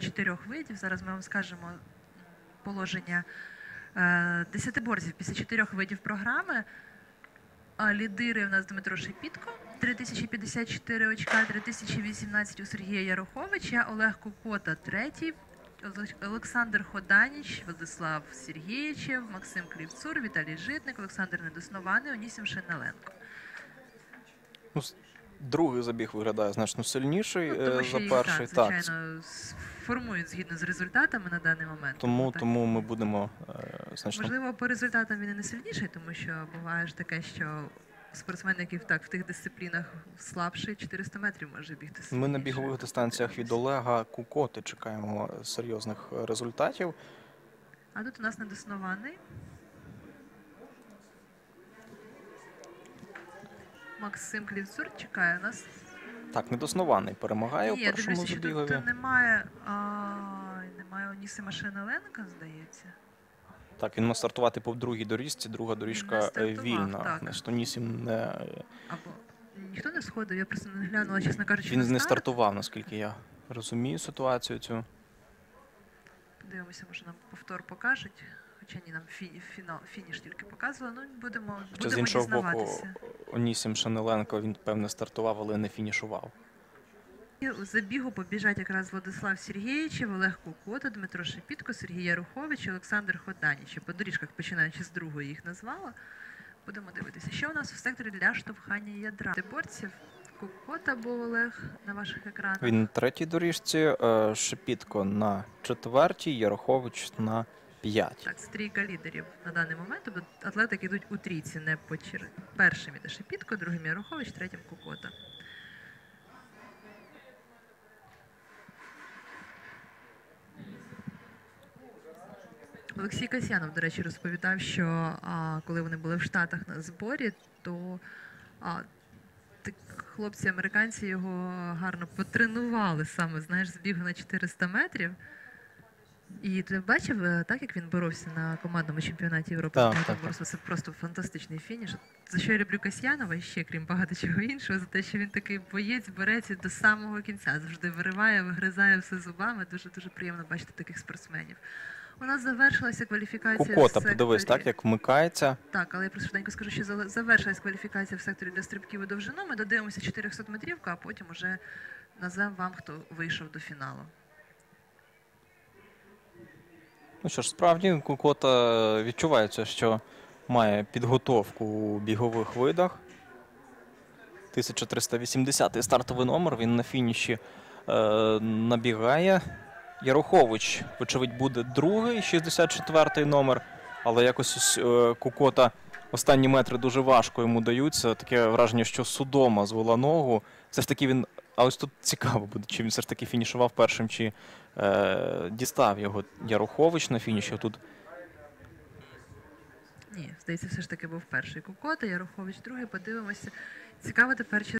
чотирьох видів. Зараз ми вам скажемо положення е, десятиборців після чотирьох видів програми. Лідири у нас Дмитро Шепітко, 3054 очка, 3018 у Сергія Яроховича, Олег Кукота, третій, Олександр Ходаніч, Владислав Сергієчев, Максим Клівцур, Віталій Житник, Олександр Недоснований, Онісім Шинеленко. Другий забіг виглядає значно сильніший Ну, е, тому що за перший. так, Так, звичайно, с- формують згідно з результатами на даний момент. тому, так. тому ми будемо е, значно Можливо, по результатам він і не сильніший, тому що буває ж таке, що спортсмен, який так в тих дисциплінах слабший, 400 метрів може бігти. Ми на бігових дистанціях від Олега Кукоти чекаємо серйозних результатів. А тут у нас недоснований. Максим Клівцур чекає нас. Так, недоснований перемагає у Ні, я першому дивлюся, що забігові. тут немає, а, немає Онісима Шинеленка, здається. Так, він мав стартувати по другій доріжці, друга доріжка е, стартував, вільна. так. Значить, не, Або ніхто не сходив, я просто не глянула, чесно кажучи. він не старт. стартував, наскільки я розумію ситуацію цю. Подивимося, може нам повтор покажуть. Хоча ні, нам фі, фініш тільки показували. Ну, будемо, Хоча з будемо іншого боку, дізнаватися. Онісім Шанеленко він певне стартував, але не фінішував. І У забігу побіжать якраз Владислав Сергійовичів, Олег Кукота, Дмитро Шепітко, Сергій Ярухович і Олександр Ходаніч. По доріжках, починаючи з другої, їх назвала. Будемо дивитися. Що у нас в секторі для штовхання ядра? Борців Кукота був Олег на ваших екранах. Він на третій доріжці, е, Шепітко на четвертій, Ярохович на п'ятій. Так, стрійка лідерів на даний момент. Тобто атлетики йдуть у трійці, не по чер... Першим іде Шепітко, другим Ярухович, третім Кукота. Олексій Касьянов, до речі, розповідав, що а, коли вони були в Штатах на зборі, то а, так, хлопці американці його гарно потренували саме, знаєш, з бігу на 400 метрів. І ти бачив, е, так як він боровся на командному чемпіонаті Європи? Так, так, Богом Це просто фантастичний фініш. За що я люблю Касьянова, і ще крім багато чого іншого, за те, що він такий боєць бореться до самого кінця. Завжди вириває, вигризає все зубами. Дуже дуже приємно бачити таких спортсменів. У нас завершилася кваліфікація. Кукота, подивись, так як вмикається. так, але я просто швиденько скажу, що завершилась кваліфікація в секторі для стрибків у довжину. Ми додивимося 400 метрівку, а потім уже назвемо вам, хто вийшов до фіналу. Ну що ж, справді Кукота відчувається, що має підготовку у бігових видах. 1380 стартовий номер. Він на фініші е, набігає. Ярохович, вочевидь, буде другий, 64-й номер. Але якось е, Кукота останні метри дуже важко йому даються. Таке враження, що судома звела ногу. Все ж таки він. А ось тут цікаво буде, чи він все ж таки фінішував першим, чи е, дістав його Ярухович на фініші. Тут Ні, здається, все ж таки був перший Кукота, Ярухович другий. Подивимося. Цікаво тепер, чи